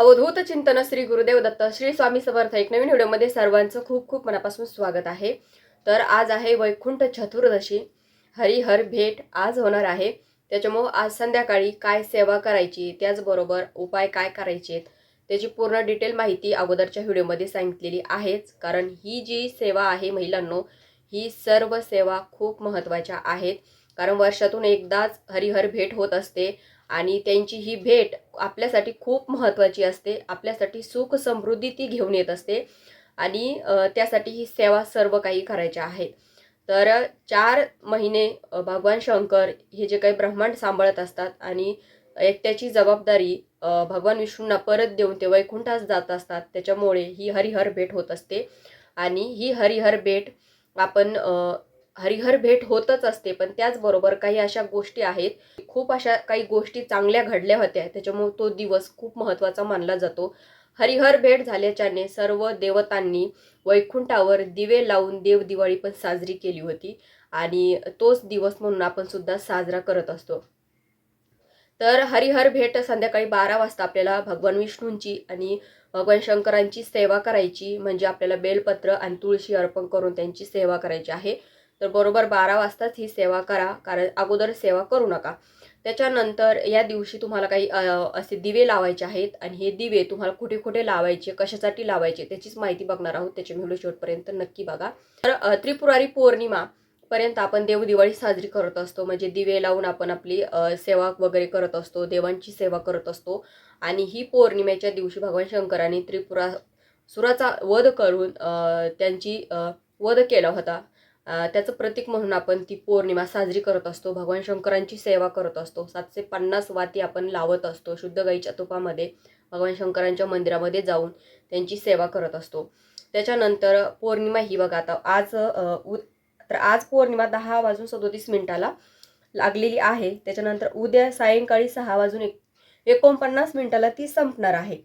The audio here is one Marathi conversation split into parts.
अवधूत चिंतन श्री गुरुदेव दत्त श्री स्वामी समर्थ एक नवीन व्हिडिओमध्ये सर्वांचं खूप खूप मनापासून स्वागत आहे. तर आज आहे वैकुंठ चतुर्दशी. हरिहर भेट आज होणार आहे. त्याच्यामुळं आज संध्याकाळी काय सेवा करायची त्याचबरोबर उपाय काय करायचे त्याची पूर्ण डिटेल माहिती अगोदरच्या व्हिडिओमध्ये सांगितलेली आहेच. कारण ही जी सेवा आहे महिलांनो ही सर्व सेवा खूप महत्त्वाच्या आहेत. कारण वर्षातून एकदाच हरिहर भेट होत असते. आणि त्यांची ही भेट आपल्यासाठी खूप महत्त्वाची असते. आपल्यासाठी सुख समृद्धी ती घेऊन येत असते. आणि त्यासाठी ही सेवा सर्व काही करायच्या आहेत. तर चार महिने भगवान शंकर हे जे काही ब्रह्मांड सांभाळत असतात आणि एकट्याची जबाबदारी भगवान विष्णूंना परत देऊन ते वैकुंठास जात असतात त्याच्यामुळे ही हरिहर भेट होत असते. आणि ही हरिहर भेट आपण हरिहर भेट होतच असते पण त्याचबरोबर काही अशा गोष्टी आहेत खूप अशा काही गोष्टी चांगल्या घडल्या होत्या त्याच्यामुळे तो दिवस खूप महत्त्वाचा मानला जातो. हरिहर भेट झाल्याच्याने सर्व देवतांनी वैकुंठावर दिवे लावून देव दिवाळी पण साजरी केली होती आणि तोच दिवस म्हणून आपण सुद्धा साजरा करत असतो. तर हरिहर भेट संध्याकाळी बारा वाजता आपल्याला भगवान विष्णूंची आणि भगवान शंकरांची सेवा करायची म्हणजे आपल्याला बेलपत्र आणि तुळशी अर्पण करून त्यांची सेवा करायची आहे. तर बरोबर बारा वाजताच ही सेवा करा कारण अगोदर सेवा करू नका. त्याच्यानंतर या दिवशी तुम्हाला काही असे दिवे लावायचे आहेत आणि हे दिवे तुम्हाला कुठे कुठे लावायचे कशासाठी लावायचे त्याचीच माहिती बघणार आहोत. त्याची व्हिडिओ शेवटपर्यंत नक्की बघा. तर त्रिपुरारी पौर्णिमा पर्यंत आपण देव दिवाळी साजरी करत असतो. म्हणजे दिवे लावून आपण आपली सेवा वगैरे करत असतो देवांची सेवा करत असतो. आणि ही पौर्णिमेच्या दिवशी भगवान शंकरांनी त्रिपुरा सुराचा वध करून त्यांची वध केला होता. त्याचं प्रतीक म्हणून आपण ती पौर्णिमा साजरी करत असतो. भगवान शंकरांची सेवा करत असतो. सातशे पन्नास वाती आपण लावत असतो. शुद्ध गाईच्या तुपामध्ये भगवान शंकरांच्या मंदिरामध्ये जाऊन त्यांची सेवा करत असतो. त्याच्यानंतर पौर्णिमा ही बघा आता आज उ तर आज पौर्णिमा दहा वाजून सदोतीस मिनिटाला लागलेली आहे. त्याच्यानंतर उद्या सायंकाळी सहा वाजून एक एकोणपन्नास मिनिटाला ती संपणार आहे.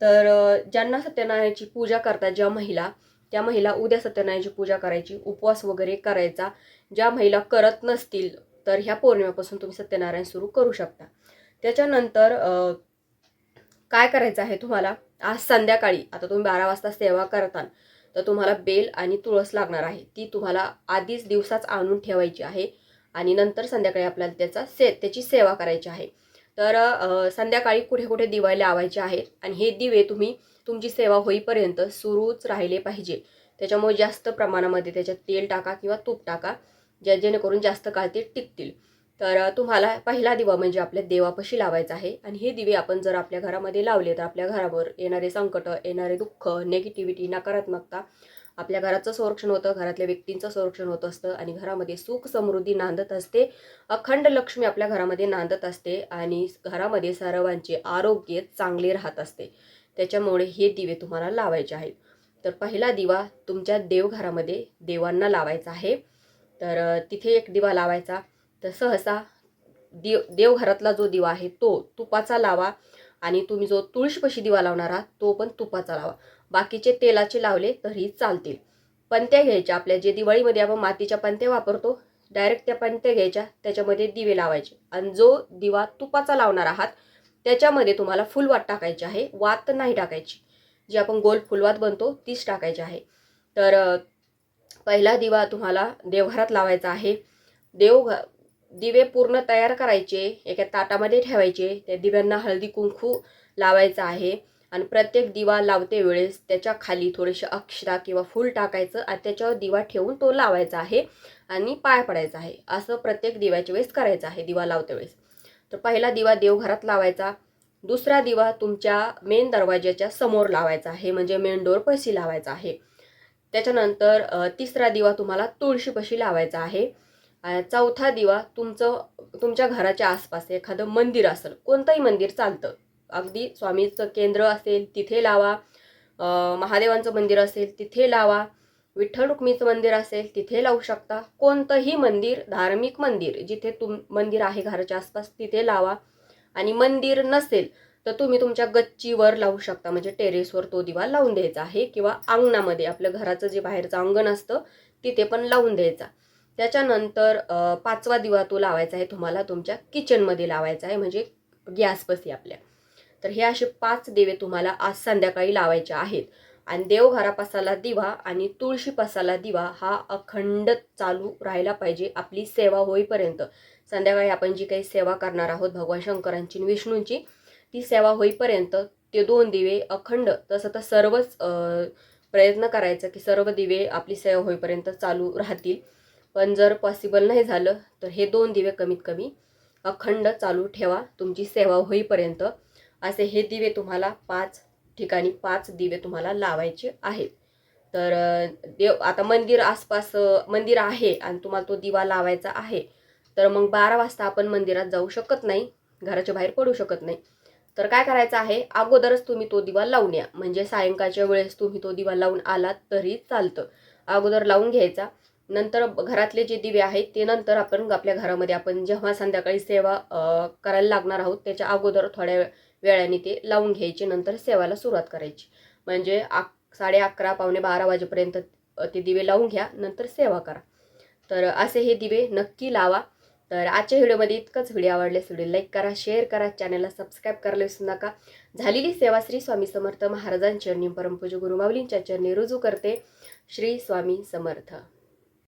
तर ज्यांना सत्यनारायणाची पूजा करतात ज्या महिला त्या महिला उद्या सत्यनारायणाची पूजा करायची उपवास वगैरे करायचा ज्या महिला करत नसतील तर ह्या पौर्णिमेपासून तुम्ही सत्यनारायण सुरू करू शकता. त्याच्यानंतर काय करायचं आहे तुम्हाला? आज संध्याकाळी आता तुम्ही बारा वाजता सेवा करताल तर तुम्हाला बेल आणि तुळस लागणार आहे. ती तुम्हाला आधीच दिवसाच आणून ठेवायची आहे आणि नंतर संध्याकाळी आपल्याला त्याचा से त्याची सेवा करायची आहे. तर संध्याकाळी कुठे कुठे दिवाळी लावायचे आहेत आणि हे दिवे तुम्ही तुमची सेवा होईपर्यंत सुरूच राहिले पाहिजे. त्याच्यामुळे जास्त प्रमाणामध्ये त्याच्यात तेल टाका किंवा तूप टाका ज्या जेणेकरून जास्त काळ ते टिकतील. तर तुम्हाला पहिला दिवा म्हणजे आपल्या देवापाशी लावायचा आहे आणि हे दिवे आपण जर आपल्या घरामध्ये लावले तर आपल्या घरावर येणारे संकट येणारे दुःख नेगेटिव्हिटी नकारात्मकता आपल्या घराचं संरक्षण होतं घरातल्या व्यक्तींचं संरक्षण होत असतं आणि घरामध्ये सुख समृद्धी नांदत असते. अखंड लक्ष्मी आपल्या घरामध्ये नांदत असते आणि घरामध्ये सर्वांचे आरोग्य चांगले राहत असते. त्याच्यामुळे हे दिवे तुम्हाला लावायचे आहेत. तर पहिला दिवा तुमच्या देवघरामध्ये देवांना लावायचा आहे. तर तिथे एक दिवा लावायचा. तर सहसा देव देवघरातला जो दिवा आहे तो तुपाचा लावा आणि तुम्ही जो तुळशीपाशी दिवा लावणार आहात तो पण तुपाचा लावा. बाकीचे तेलाचे लावले तरी चालतील. पंत्या घ्यायच्या. आपल्या जे दिवाळीमध्ये आपण मातीच्या पंत्या वापरतो डायरेक्ट त्या पंत्या घ्यायच्या. त्याच्यामध्ये दिवे लावायचे. आणि जो दिवा तुपाचा लावणार आहात त्याच्यामध्ये तुम्हाला फुलवात टाकायची आहे. वात नाही टाकायची. जी आपण गोल फुलवात बनतो तीच टाकायची आहे. तर पहिला दिवा तुम्हाला देवघरात लावायचा आहे. देवघ दिवे पूर्ण तयार करायचे एका ताटामध्ये ठेवायचे त्या दिव्यांना हळदी कुंकू लावायचं आहे. आणि प्रत्येक दिवा लावते वेळेस त्याच्याखाली थोडेसे अक्षरा किंवा फूल टाकायचं आणि त्याच्यावर दिवा ठेवून तो लावायचा आहे आणि पाय पडायचा आहे. असं प्रत्येक दिव्याच्या वेळेस करायचं आहे दिवा लावते वेळेस. तर पहिला दिवा देवघरात लावायचा. दुसरा दिवा तुमच्या मेन दरवाज्याच्या समोर लावायचा आहे. म्हणजे मेन डोर लावायचा आहे. त्याच्यानंतर तिसरा दिवा तुम्हाला तुळशीपाशी लावायचा आहे. चौथा दिवा तुमचं तुमच्या घराच्या आसपास एखादं मंदिर असेल कोणतंही मंदिर चालतं. अगदी स्वामीचं केंद्र असेल तिथे लावा. महादेवांचं मंदिर असेल तिथे लावा. विठ्ठल रुक्मीचं मंदिर असेल तिथे लावू शकता. कोणतंही मंदिर धार्मिक मंदिर जिथे तुम मंदिर आहे घराच्या आसपास तिथे लावा. आणि मंदिर नसेल तर तुम्ही तुमच्या गच्चीवर लावू शकता. म्हणजे टेरेसवर तो दिवा लावून द्यायचा आहे किंवा अंगणामध्ये आपलं घराचं जे बाहेरचं अंगण असतं तिथे पण लावून द्यायचा. त्याच्यानंतर पाचवा दिवा तो लावायचा आहे तुम्हाला तुमच्या किचनमध्ये लावायचा आहे म्हणजे गॅसपसी आपल्या. तर हे असे पाच दिवे तुम्हाला आज संध्याकाळी लावायचे आहेत. आणि देवघरापासाला दिवा आणि तुळशीपासाला दिवा हा अखंड चालू राहायला पाहिजे आपली सेवा होईपर्यंत. संध्याकाळी आपण जी काही सेवा करणार आहोत भगवान शंकरांची विष्णूंची ती सेवा होईपर्यंत ते दोन दिवे अखंड तसं तर सर्वच प्रयत्न करायचा की सर्व दिवे आपली सेवा होईपर्यंत चालू राहतील. पण जर पॉसिबल नाही झालं तर हे दोन दिवे कमीत कमी अखंड चालू ठेवा तुमची सेवा होईपर्यंत. असे हे दिवे तुम्हाला पाच ठिकाणी पाच दिवे तुम्हाला लावायचे आहेत. तर देव आता मंदिर आसपास मंदिर आहे आणि तुम्हाला तो दिवा लावायचा आहे. तर मग बारा वाजता आपण मंदिरात जाऊ शकत नाही घराच्या बाहेर पडू शकत नाही. तर काय करायचं आहे अगोदरच तुम्ही तो दिवा लावून या. म्हणजे सायंकाळच्या वेळेस तुम्ही तो दिवा लावून आलात तरी चालतं. अगोदर लावून घ्यायचा. नंतर घरातले जे दिवे आहेत ते नंतर आपण आपल्या घरामध्ये आपण जेव्हा संध्याकाळी सेवा करायला लागणार आहोत त्याच्या अगोदर थोड्या वेळ वेळाने ते लावून घ्यायचे नंतर सेवाला सुरुवात करायची. म्हणजे अक साडे अकरा पावणे बारा वाजेपर्यंत ते दिवे लावून घ्या नंतर सेवा करा. तर असे हे दिवे नक्की लावा. तर आजच्या व्हिडिओमध्ये इतकंच. व्हिडिओ आवडल्यास व्हिडिओ लाईक करा शेअर करा चॅनलला सबस्क्राईब करायला विसरू नका. झालेली सेवा श्री स्वामी समर्थ महाराजांच्या चरणी गुरुमावलींच्या चरणी रुजू करते. श्री स्वामी समर्थ.